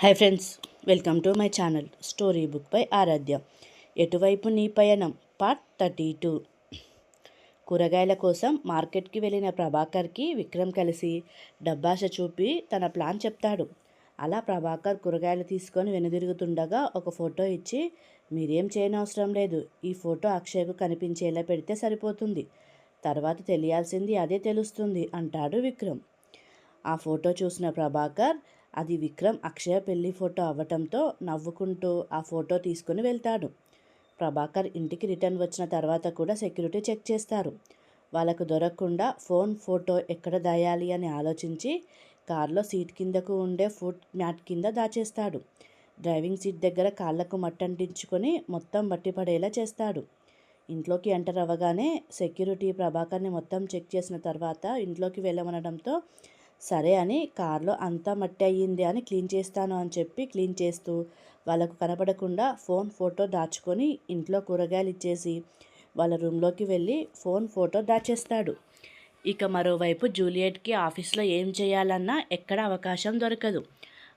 Hi friends welcome to my channel story book by Aaradhya. ఎటువైపు నీ పయనం? Part thirty two. కూరగాయల కోసం మార్కెట్కి వెళ్ళిన ప్రభాకర్కి విక్రమ్ కలిసి డబ్బాష చూపి తన ప్లాన్ చెప్తాడు. అలా ప్రభాకర్ కూరగాయలు తీసుకొని వెనుదిరుగుతుండగా ఒక ఫోటో ఇచ్చి మీరేం చేయనవసరం లేదు ఈ ఫోటో అక్షయ్కు కనిపించేలా పెడితే సరిపోతుంది. తర్వాత తెలియాల్సింది అదే తెలుస్తుంది అంటాడు విక్రమ్. ఆ ఫోటో చూసిన ప్రభాకర్ అది విక్రమ్ అక్షయ పెళ్ళి ఫోటో అవ్వటంతో నవ్వుకుంటూ ఆ ఫోటో తీసుకుని వెళ్తాడు. ప్రభాకర్ ఇంటికి రిటర్న్ వచ్చిన తర్వాత కూడా సెక్యూరిటీ చెక్ చేస్తారు. వాళ్ళకు దొరకకుండా ఫోన్ ఫోటో ఎక్కడ దాయాలి అని ఆలోచించి కారులో సీట్ కిందకు ఉండే ఫుట్ మ్యాట్ కింద దాచేస్తాడు. డ్రైవింగ్ సీట్ దగ్గర కాళ్ళకు మట్టంటించుకొని మొత్తం బట్టి పడేలా చేస్తాడు. ఇంట్లోకి ఎంటర్ అవ్వగానే సెక్యూరిటీ ప్రభాకర్ని మొత్తం చెక్ చేసిన తర్వాత ఇంట్లోకి వెళ్ళమనడంతో సరే అని కార్లో అంతా మట్టి అయ్యింది అని క్లీన్ చేస్తాను అని చెప్పి క్లీన్ చేస్తూ వాళ్ళకు కనపడకుండా ఫోన్ ఫోటో దాచుకొని ఇంట్లో కూరగాయలు ఇచ్చేసి వాళ్ళ రూమ్లోకి వెళ్ళి ఫోన్ ఫోటో దాచేస్తాడు. ఇక మరోవైపు జూలియట్కి ఆఫీస్లో ఏం చేయాలన్నా ఎక్కడ అవకాశం దొరకదు.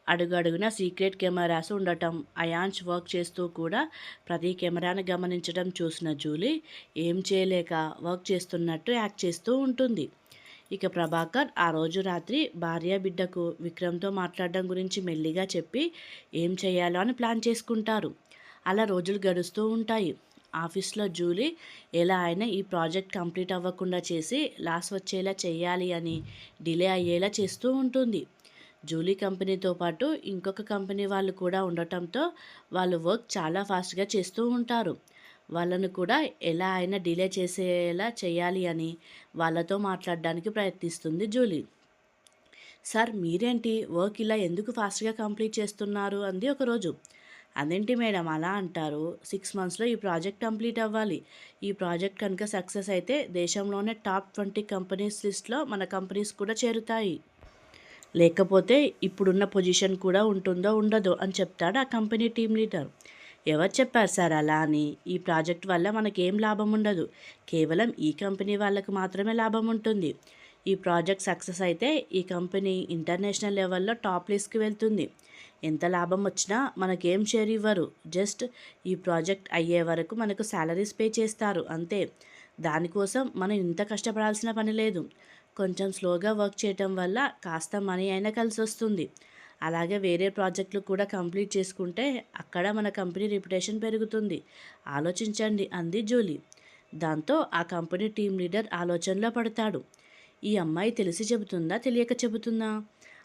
అడుగడుగున సీక్రెట్ కెమెరాస్ ఉండటం అయాన్స్ వర్క్ చేస్తూ కూడా ప్రతి కెమెరాను గమనించడం చూసిన జూలీ ఏం చేయలేక వర్క్ చేస్తున్నట్టు యాక్ట్ చేస్తూ ఉంటుంది. ఇక ప్రభాకర్ ఆ రోజు రాత్రి భార్య బిడ్డకు విక్రమ్తో మాట్లాడడం గురించి మెల్లిగా చెప్పి ఏం చేయాలో అని ప్లాన్ చేసుకుంటారు. అలా రోజులు గడుస్తూ ఉంటాయి. ఆఫీస్లో జూలీ ఎలా అయినా ఈ ప్రాజెక్ట్ కంప్లీట్ అవ్వకుండా చేసి లాస్ వచ్చేలా చేయాలి అని డిలే అయ్యేలా చేస్తూ ఉంటుంది. జూలీ కంపెనీతో పాటు ఇంకొక కంపెనీ వాళ్ళు కూడా ఉండటంతో వాళ్ళు వర్క్ చాలా ఫాస్ట్గా చేస్తూ ఉంటారు. వాళ్ళను కూడా ఎలా అయినా డిలే చేసేలా చేయాలి అని వాళ్ళతో మాట్లాడడానికి ప్రయత్నిస్తుంది జూలీ. సార్ మీరేంటి? వర్క్ ఇలా ఎందుకు ఫాస్ట్గా కంప్లీట్ చేస్తున్నారు? అంది ఒకరోజు. అదేంటి మేడం అలా అంటారు. సిక్స్ మంత్స్లో ఈ ప్రాజెక్ట్ కంప్లీట్ అవ్వాలి. ఈ ప్రాజెక్ట్ కనుక సక్సెస్ అయితే దేశంలోనే టాప్ ట్వంటీ కంపెనీస్ లిస్ట్లో మన కంపెనీస్ కూడా చేరుతాయి. లేకపోతే ఇప్పుడున్న పొజిషన్ కూడా ఉంటుందో ఉండదో అని చెప్తాడు ఆ కంపెనీ టీం లీడర్. ఎవరు చెప్పారు సార్ అలా అని? ఈ ప్రాజెక్ట్ వల్ల మనకేం లాభం ఉండదు. కేవలం ఈ కంపెనీ వాళ్ళకు మాత్రమే లాభం ఉంటుంది. ఈ ప్రాజెక్ట్ సక్సెస్ అయితే ఈ కంపెనీ ఇంటర్నేషనల్ లెవెల్లో టాప్ లిస్ట్కి వెళ్తుంది. ఎంత లాభం వచ్చినా మనకేం షేర్ ఇవ్వరు. జస్ట్ ఈ ప్రాజెక్ట్ అయ్యే వరకు మనకు శాలరీస్ పే చేస్తారు. అంతే. దానికోసం మనం ఇంత కష్టపడాల్సిన పని లేదు. కొంచెం స్లోగా వర్క్ చేయటం వల్ల కాస్త మనీ అయినా కలిసి వస్తుంది అలాగే వేరే ప్రాజెక్టులు కూడా కంప్లీట్ చేసుకుంటే అక్కడ మన కంపెనీ రిప్యుటేషన్ పెరుగుతుంది. ఆలోచించండి అంది జూలీ. దాంతో ఆ కంపెనీ టీం లీడర్ ఆలోచనలో పడతాడు. ఈ అమ్మాయి తెలిసి చెబుతుందా? తెలియక చెబుతుందా?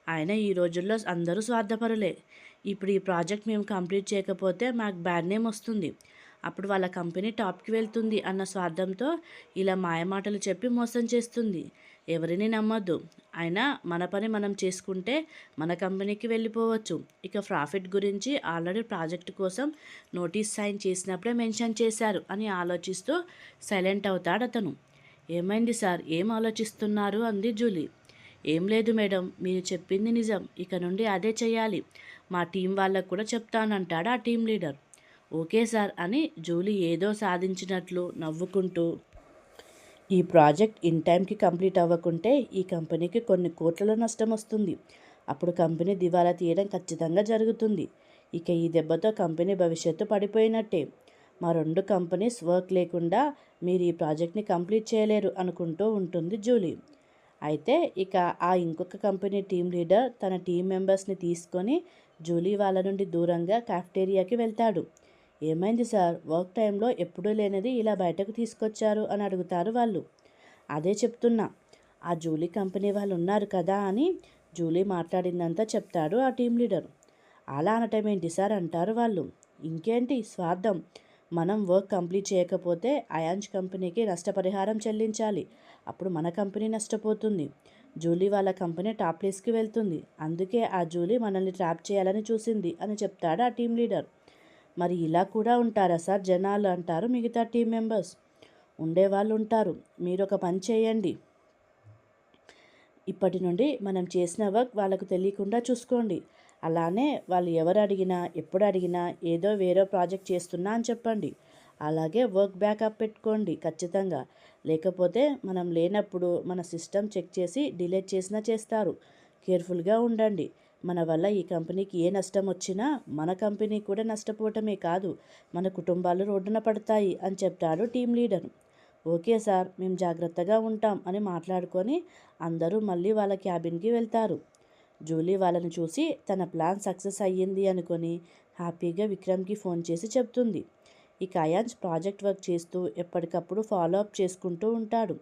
ఆయన ఈ రోజుల్లో అందరూ స్వార్థపరులే. ఇప్పుడు ఈ ప్రాజెక్ట్ మేము కంప్లీట్ చేయకపోతే మాకు బ్యాడ్ నేమ్ వస్తుంది. అప్పుడు వాళ్ళ కంపెనీ టాప్కి వెళ్తుంది అన్న స్వార్థంతో ఇలా మాయమాటలు చెప్పి మోసం చేస్తుంది. ఎవరిని నమ్మద్దు. అయినా మన పని మనం చేసుకుంటే మన కంపెనీకి వెళ్ళిపోవచ్చు. ఇక ప్రాఫిట్ గురించి ఆల్రెడీ ప్రాజెక్ట్ కోసం నోటీస్ సైన్ చేసినప్పుడే మెన్షన్ చేశారు అని ఆలోచిస్తూ సైలెంట్ అవుతాడు అతను. ఏమైంది సార్? ఏం ఆలోచిస్తున్నారు? అంది జూలీ. ఏం లేదు మేడం మీరు చెప్పింది నిజం. ఇక నుండి అదే చేయాలి. మా టీం వాళ్ళకు కూడా చెప్తానంటాడు ఆ టీం లీడర్. ఓకే సార్ అని జూలీ ఏదో సాధించినట్లు నవ్వుకుంటూ ఈ ప్రాజెక్ట్ ఇన్ టైంకి కంప్లీట్ అవ్వకుంటే ఈ కంపెనీకి కొన్ని కోట్ల నష్టం వస్తుంది. అప్పుడు కంపెనీ దివాలా తీయడం ఖచ్చితంగా జరుగుతుంది. ఇక ఈ దెబ్బతో కంపెనీ భవిష్యత్తు పడిపోయినట్టే. మా రెండు కంపెనీస్ వర్క్ లేకుండా మీరు ఈ ప్రాజెక్ట్ని కంప్లీట్ చేయలేరు అనుకుంటూ ఉంటుంది జూలీ. అయితే ఇక ఆ ఇంకొక కంపెనీ టీం లీడర్ తన టీం మెంబర్స్ని తీసుకొని జూలీ వాళ్ళ నుండి దూరంగా కాఫ్టేరియాకి వెళ్తాడు. ఏమైంది సార్? వర్క్ టైంలో ఎప్పుడూ లేనిది ఇలా బయటకు తీసుకొచ్చారు అని అడుగుతారు వాళ్ళు. అదే చెప్తున్నా. ఆ జూలీ కంపెనీ వాళ్ళు ఉన్నారు కదా అని జూలీ మాట్లాడిందంతా చెప్తాడు ఆ టీం లీడర్. అలా అనటం ఏంటి సార్ అంటారు వాళ్ళు. ఇంకేంటి? స్వార్థం. మనం వర్క్ కంప్లీట్ చేయకపోతే అయాంజ్ కంపెనీకి నష్టపరిహారం చెల్లించాలి. అప్పుడు మన కంపెనీ నష్టపోతుంది. జూలీ వాళ్ళ కంపెనీ టాప్ ప్లేస్కి వెళ్తుంది. అందుకే ఆ జూలీ మనల్ని ట్రాప్ చేయాలని చూసింది అని చెప్తాడు ఆ టీం లీడర్. మరి ఇలా కూడా ఉంటారా సార్? జనాలు అంటారు మిగతా టీం మెంబర్స్. ఉండేవాళ్ళు ఉంటారు. మీరు ఒక పని చేయండి. ఇప్పటి నుండి మనం చేసిన వర్క్ వాళ్ళకు తెలియకుండా చూసుకోండి. అలానే వాళ్ళు ఎవరు అడిగినా ఎప్పుడు అడిగినా ఏదో వేరే ప్రాజెక్ట్ చేస్తున్నా అని చెప్పండి. అలాగే వర్క్ బ్యాకప్ పెట్టుకోండి ఖచ్చితంగా. లేకపోతే మనం లేనప్పుడు మన సిస్టమ్ చెక్ చేసి డిలేట్ చేసినా చేస్తారు. కేర్ఫుల్గా ఉండండి. మన వల్ల ఈ కంపెనీకి ఏ నష్టం వచ్చినా మన కంపెనీ కూడా నష్టపోవటమే కాదు మన కుటుంబాలు రోడ్డున పడతాయి అని చెప్తాడు టీం లీడర్. ఓకే సార్ మేము జాగ్రత్తగా ఉంటాం అని మాట్లాడుకొని అందరూ మళ్ళీ వాళ్ళ క్యాబిన్కి వెళ్తారు. జూలీ వాళ్ళని చూసి తన ప్లాన్ సక్సెస్ అయ్యింది అనుకొని హ్యాపీగా విక్రమ్కి ఫోన్ చేసి చెప్తుంది. ఇక అయాన్స్ ప్రాజెక్ట్ వర్క్ చేస్తూ ఎప్పటికప్పుడు ఫాలో అప్ చేసుకుంటూ ఉంటాడు.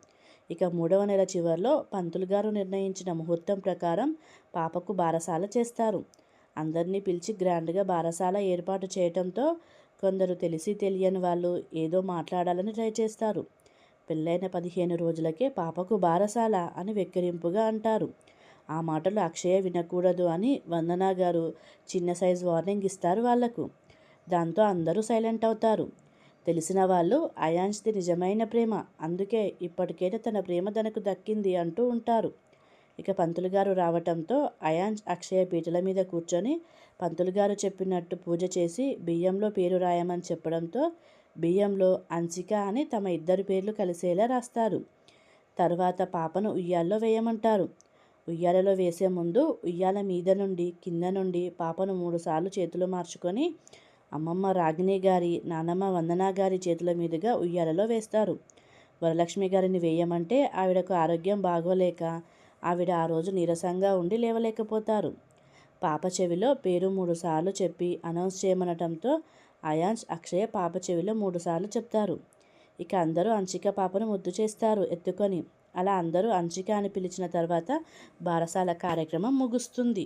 ఇక మూడవ నెల చివరిలో పంతులు గారు నిర్ణయించిన ముహూర్తం ప్రకారం పాపకు బారసాల చేస్తారు. అందరినీ పిలిచి గ్రాండ్గా బారసాల ఏర్పాటు చేయటంతో కొందరు తెలిసి తెలియని వాళ్ళు ఏదో మాట్లాడాలని ట్రై చేస్తారు. పెళ్ళైన పదిహేను రోజులకే పాపకు బారసాల అని వెక్కిరింపుగా అంటారు. ఆ మాటలు అక్షయ వినకూడదు అని వందనా గారు చిన్న సైజ్ వార్నింగ్ ఇస్తారు వాళ్ళకు. దాంతో అందరూ సైలెంట్ అవుతారు. తెలిసిన వాళ్ళు అయాన్స్ది నిజమైన ప్రేమ అందుకే ఇప్పటికైతే తన ప్రేమ తనకు దక్కింది అంటూ ఉంటారు. ఇక పంతులు గారు రావటంతో అయాన్స్ అక్షయ పీటల మీద కూర్చొని పంతులు గారు చెప్పినట్టు పూజ చేసి బియ్యంలో పేరు రాయమని చెప్పడంతో బియ్యంలో అంచిక అని తమ ఇద్దరి పేర్లు కలిసేలా రాస్తారు. తర్వాత పాపను ఉయ్యాల్లో వేయమంటారు. ఉయ్యాలలో వేసే ముందు ఉయ్యాల మీద నుండి కింద నుండి పాపను మూడుసార్లు చేతులు మార్చుకొని అమ్మమ్మ రాగిణి గారి నానమ్మ వందనా గారి చేతుల మీదుగా ఉయ్యాలలో వేస్తారు. వరలక్ష్మి గారిని వేయమంటే ఆవిడకు ఆరోగ్యం బాగోలేక ఆవిడ ఆ రోజు నీరసంగా ఉండి లేవలేకపోతారు. పాప చెవిలో పేరు మూడుసార్లు చెప్పి అనౌన్స్ చేయమనటంతో అయాన్స్ అక్షయ పాప చెవిలో మూడుసార్లు చెప్తారు. ఇక అందరూ అంచిక పాపను ముద్దు చేస్తారు ఎత్తుకొని. అలా అందరూ అంచిక అని పిలిచిన తర్వాత బారసాల కార్యక్రమం ముగుస్తుంది.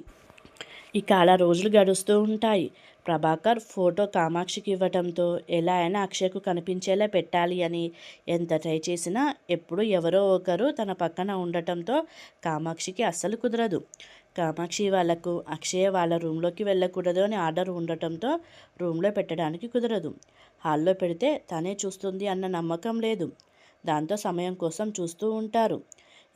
ఇక అలా రోజులు గడుస్తూ ఉంటాయి. ప్రభాకర్ ఫోటో కామాక్షికి ఇవ్వటంతో ఎలా అయినా అక్షయ్కు కనిపించేలా పెట్టాలి అని ఎంత ట్రై చేసినా ఎప్పుడు ఎవరో ఒకరు తన పక్కన ఉండటంతో కామాక్షికి అస్సలు కుదరదు. కామాక్షి వాళ్ళకు అక్షయ వాళ్ళ రూమ్లోకి వెళ్ళకూడదు అని ఆర్డర్ ఉండటంతో రూమ్లో పెట్టడానికి కుదరదు. హాల్లో పెడితే తనే చూస్తుంది అన్న నమ్మకం లేదు. దాంతో సమయం కోసం చూస్తూ ఉంటారు.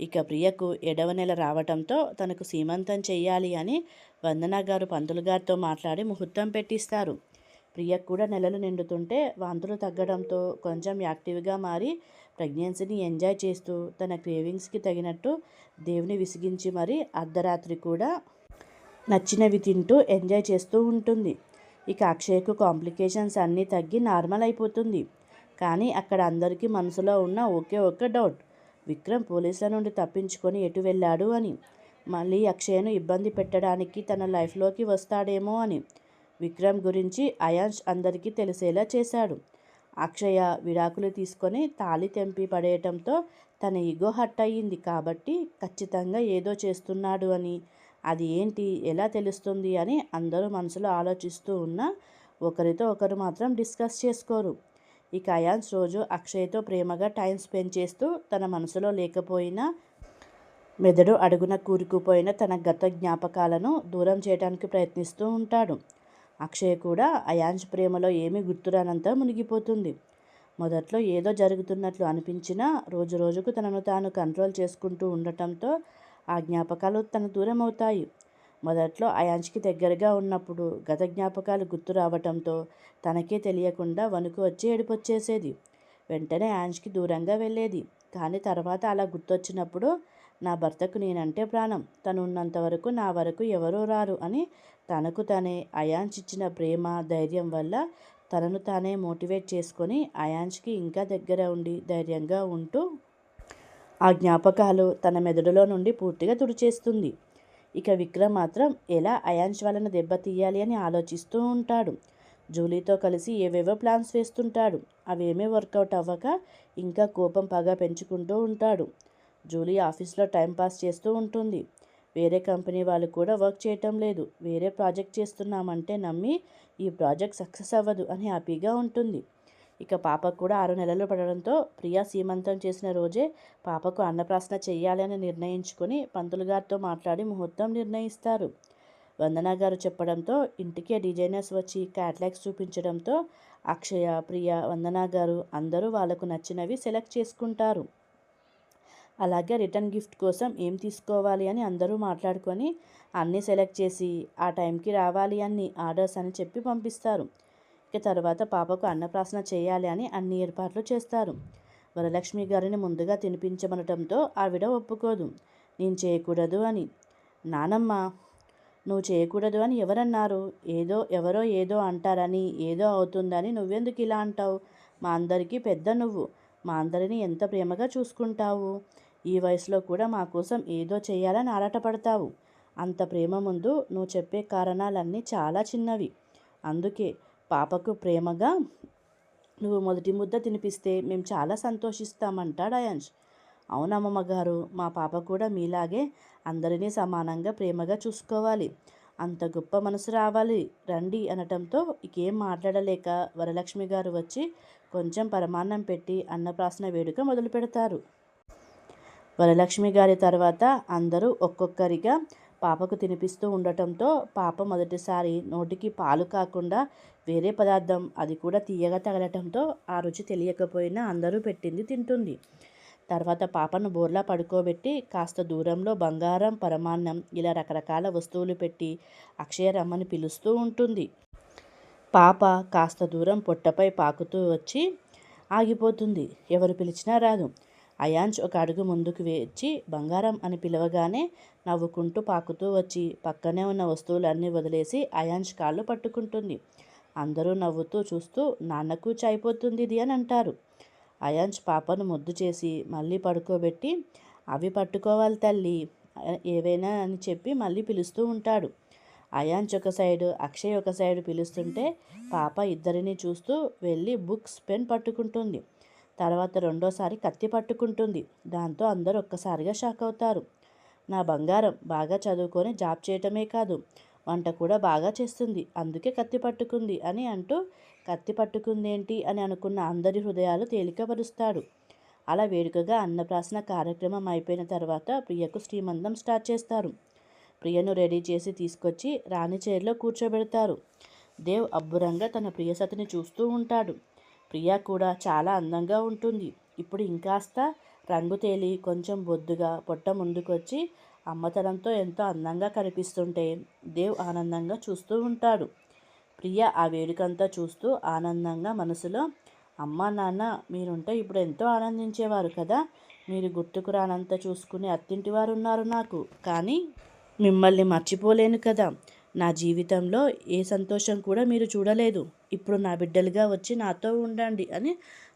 ఇక ప్రియకు ఎడవ నెల రావటంతో తనకు సీమంతం చేయాలి అని వందన గారు పంతులు గారితో మాట్లాడి ముహూర్తం పెట్టిస్తారు. ప్రియకు కూడా నెలలు నిండుతుంటే వాంతులు తగ్గడంతో కొంచెం యాక్టివ్గా మారి ప్రెగ్నెన్సీని ఎంజాయ్ చేస్తూ తన క్రేవింగ్స్కి తగినట్టు దేవుని విసిగించి మరి అర్ధరాత్రి కూడా నచ్చినవి తింటూ ఎంజాయ్ చేస్తూ ఉంటుంది. ఇక అక్షయ్కు కాంప్లికేషన్స్ అన్నీ తగ్గి నార్మల్ అయిపోతుంది. కానీ అక్కడ అందరికీ మనసులో ఉన్న ఒకే ఒక్క డౌట్ విక్రమ్ పోలీసుల నుండి తప్పించుకొని ఎటు వెళ్ళాడు అని. మళ్ళీ అక్షయను ఇబ్బంది పెట్టడానికి తన లైఫ్లోకి వస్తాడేమో అని. విక్రమ్ గురించి అయాన్ష్ అందరికీ తెలిసేలా చేశాడు. అక్షయ విడాకులు తీసుకొని తాళి తెంపి పడేయటంతో తన ఈగో హట్ అయ్యింది కాబట్టి ఖచ్చితంగా ఏదో చేస్తున్నాడు అని. అది ఏంటి? ఎలా తెలుస్తుంది? అని అందరూ మనసులో ఆలోచిస్తూ ఉన్నా ఒకరితో ఒకరు మాత్రం డిస్కస్ చేసుకోరు. ఇక అయాన్స్ రోజు అక్షయ్తో ప్రేమగా టైం స్పెండ్ చేస్తూ తన మనసులో లేకపోయినా మెదడు అడుగున కూరుకుపోయిన తన గత జ్ఞాపకాలను దూరం చేయడానికి ప్రయత్నిస్తూ ఉంటాడు. అక్షయ్ కూడా అయాన్స్ ప్రేమలో ఏమీ గుర్తురానంత మునిగిపోతుంది. మొదట్లో ఏదో జరుగుతున్నట్లు అనిపించినా రోజు రోజుకు తనను తాను కంట్రోల్ చేసుకుంటూ ఉండటంతో ఆ జ్ఞాపకాలు తన దూరం అవుతాయి మొదట్లో అయాంష్కి దగ్గరగా ఉన్నప్పుడు గత జ్ఞాపకాలు గుర్తు రావటంతో తనకే తెలియకుండా వణుకు వచ్చి ఏడుపొచ్చేసేది. వెంటనే యాంష్కి దూరంగా వెళ్ళేది. కానీ తర్వాత అలా గుర్తొచ్చినప్పుడు నా భర్తకు నేనంటే ప్రాణం. తనున్నంత వరకు నా వరకు ఎవరూ రారు అని తనకు తనే అయాంష్ ఇచ్చిన ప్రేమ ధైర్యం వల్ల తనను తానే మోటివేట్ చేసుకొని అయాన్ష్కి ఇంకా దగ్గర ఉండి ధైర్యంగా ఉంటూ ఆ జ్ఞాపకాలు తన మెదడులో నుండి పూర్తిగా తుడిచేస్తుంది. ఇక విక్రమ్ మాత్రం ఎలా అయాన్స్ వాళ్ళను దెబ్బతీయాలి అని ఆలోచిస్తూ ఉంటాడు. జూలీతో కలిసి ఏవేవో ప్లాన్స్ వేస్తుంటాడు. అవేమీ వర్కౌట్ అవ్వక ఇంకా కోపం పగ పెంచుకుంటూ ఉంటాడు. జూలీ ఆఫీస్లో టైంపాస్ చేస్తూ ఉంటుంది. వేరే కంపెనీ వాళ్ళు కూడా వర్క్ చేయటం లేదు. వేరే ప్రాజెక్ట్ చేస్తున్నామంటే నమ్మి ఈ ప్రాజెక్ట్ సక్సెస్ అవ్వదు అని హ్యాపీగా ఉంటుంది. ఇక పాపకు కూడా ఆరు నెలలు పడడంతో ప్రియా సీమంతం చేసిన రోజే పాపకు అన్నప్రాసన చేయాలని నిర్ణయించుకుని నిర్ణయించుకొని పంతులు గారితో మాట్లాడి ముహూర్తం నిర్ణయిస్తారు. వందన గారు చెప్పడంతో ఇంటికే డిజైనర్స్ వచ్చి క్యాట్లాగ్స్ చూపించడంతో అక్షయ ప్రియ వందన గారు అందరూ వాళ్ళకు నచ్చినవి సెలెక్ట్ చేసుకుంటారు. అలాగే రిటర్న్ గిఫ్ట్ కోసం ఏం తీసుకోవాలి అని అందరూ మాట్లాడుకొని అన్నీ సెలెక్ట్ చేసి ఆ టైంకి రావాలి అని ఆర్డర్స్ అని చెప్పి పంపిస్తారు. ఇక తర్వాత పాపకు అన్నప్రాసన చేయాలి అని అన్ని ఏర్పాట్లు చేస్తారు. వరలక్ష్మి గారిని ముందుగా తినిపించమనటంతో ఆవిడ ఒప్పుకోదు. నేను చేయకూడదు అని. నానమ్మ నువ్వు చేయకూడదు అని ఎవరన్నారు? ఏదో ఎవరో ఏదో అంటారని ఏదో అవుతుందని నువ్వెందుకు ఇలా అంటావు? మా అందరికీ పెద్ద నువ్వు. మా అందరినీ ఎంత ప్రేమగా చూసుకుంటావు? ఈ వయసులో కూడా మా కోసం ఏదో చేయాలని ఆరాటపడతావు. అంత ప్రేమ ముందు నువ్వు చెప్పే కారణాలన్నీ చాలా చిన్నవి. అందుకే పాపకు ప్రేమగా నువ్వు మొదటి ముద్ద తినిపిస్తే మేము చాలా సంతోషిస్తామంటాడు అయాంష్ అవునమ్మమ్మ గారు మా పాప కూడా మీలాగే అందరినీ సమానంగా ప్రేమగా చూసుకోవాలి. అంత గొప్ప మనసు రావాలి. రండి అనటంతో ఇకేం మాట్లాడలేక వరలక్ష్మి గారు వచ్చి కొంచెం పరమాన్నం పెట్టి అన్నప్రాసన వేడుక మొదలు పెడతారు వరలక్ష్మి గారి తర్వాత అందరూ ఒక్కొక్కరిగా పాపకు తినిపిస్తూ ఉండటంతో పాప మొదటిసారి నోటికి పాలు కాకుండా వేరే పదార్థం అది కూడా తీయగా తగలటంతో ఆ రుచి తెలియకపోయినా అందరూ పెట్టింది తింటుంది. తర్వాత పాపను బోర్లా పడుకోబెట్టి కాస్త దూరంలో బంగారం పరమాన్నం ఇలా రకరకాల వస్తువులు పెట్టి అక్షయ రమ్మని పిలుస్తూ ఉంటుంది. పాప కాస్త దూరం పొట్టపై పాకుతూ వచ్చి ఆగిపోతుంది. ఎవరు పిలిచినా రాదు. అయాంచ్ ఒక అడుగు ముందుకు వేచి బంగారం అని పిలవగానే నవ్వుకుంటూ పాకుతూ వచ్చి. పక్కనే ఉన్న వస్తువులన్నీ వదిలేసి అయాంచ్ కాళ్ళు పట్టుకుంటుంది. అందరూ నవ్వుతూ చూస్తూ నాన్నకు చాయిపోతుంది ఇది అని అంటారు. అయాంచ్ పాపను ముద్దు చేసి మళ్ళీ పడుకోబెట్టి అవి పట్టుకోవాలి తల్లి ఏవైనా అని చెప్పి మళ్ళీ పిలుస్తూ ఉంటాడు అయాంచ్ ఒక సైడు అక్షయ్ ఒక సైడు పిలుస్తుంటే పాప ఇద్దరిని చూస్తూ వెళ్ళి బుక్స్ పెన్ పట్టుకుంటుంది. తర్వాత రెండోసారి కత్తి పట్టుకుంటుంది. దాంతో అందరూ ఒక్కసారిగా షాక్ అవుతారు. నా బంగారం బాగా చదువుకొని జాబ్ చేయటమే కాదు వంట కూడా బాగా చేస్తుంది అందుకే కత్తి పట్టుకుంది అని అంటూ కత్తి పట్టుకుందేంటి అని అనుకున్న అందరి హృదయాలు తేలికపరుస్తాడు. అలా వేడుకగా అన్నప్రాసన కార్యక్రమం అయిపోయిన తర్వాత ప్రియకు శ్రీమంతం స్టార్ట్ చేస్తారు. ప్రియను రెడీ చేసి తీసుకొచ్చి రాణి చైర్లో కూర్చోబెడతారు. దేవ్ అబ్బురంగా తన ప్రియసతిని చూస్తూ ఉంటాడు. ప్రియా కూడా చాలా అందంగా ఉంటుంది. ఇప్పుడు ఇంకాస్త రంగు తేలి కొంచెం బొద్దుగా పొట్ట ముందుకొచ్చి అమ్మతనంతో ఎంతో అందంగా కనిపిస్తుంటే దేవ్ ఆనందంగా చూస్తూ ఉంటాడు. ప్రియ ఆ వేడుకంతా చూస్తూ ఆనందంగా మనసులో అమ్మ నాన్న మీరుంటే ఇప్పుడు ఎంతో ఆనందించేవారు కదా. మీరు గుర్తుకు రానంత చూసుకునే అత్తింటి వారు ఉన్నారు నాకు. కానీ మిమ్మల్ని మర్చిపోలేను కదా. నా జీవితంలో ఏ సంతోషం కూడా మీరు చూడలేదు. ఇప్పుడు నా బిడ్డలుగా వచ్చి నాతో ఉండండి అని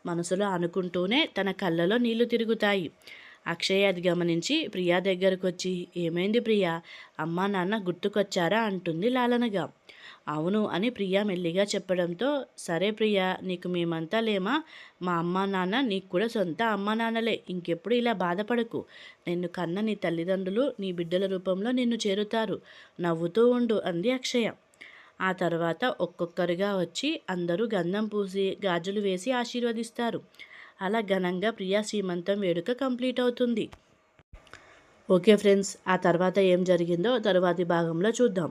మనసులో అనుకుంటూనే తన కళ్ళలో నీళ్ళు తిరుగుతాయి. అక్షయ్ అది గమనించి ప్రియా దగ్గరకు వచ్చి ఏమైంది ప్రియా? అమ్మా నాన్న గుర్తుకొచ్చారా? అంటుంది లాలనగా. అవును అని ప్రియా మెల్లిగా చెప్పడంతో సరే ప్రియా నీకు మేమంతా లేమా? మా అమ్మ నాన్న నీకు కూడా సొంత అమ్మ నాన్నలే ఇంకెప్పుడు ఇలా బాధపడకు. నిన్ను కన్న నీ తల్లిదండ్రులు నీ బిడ్డల రూపంలో నిన్ను చేరుతారు. నవ్వుతూ ఉండు అంది అక్షయ. ఆ తర్వాత ఒక్కొక్కరుగా వచ్చి అందరూ గంధం పూసి గాజులు వేసి ఆశీర్వదిస్తారు. అలా ఘనంగా ప్రియా శ్రీమంతం వేడుక కంప్లీట్ అవుతుంది. ఓకే ఫ్రెండ్స్ ఆ తర్వాత ఏం జరిగిందో తరువాతి భాగంలో చూద్దాం.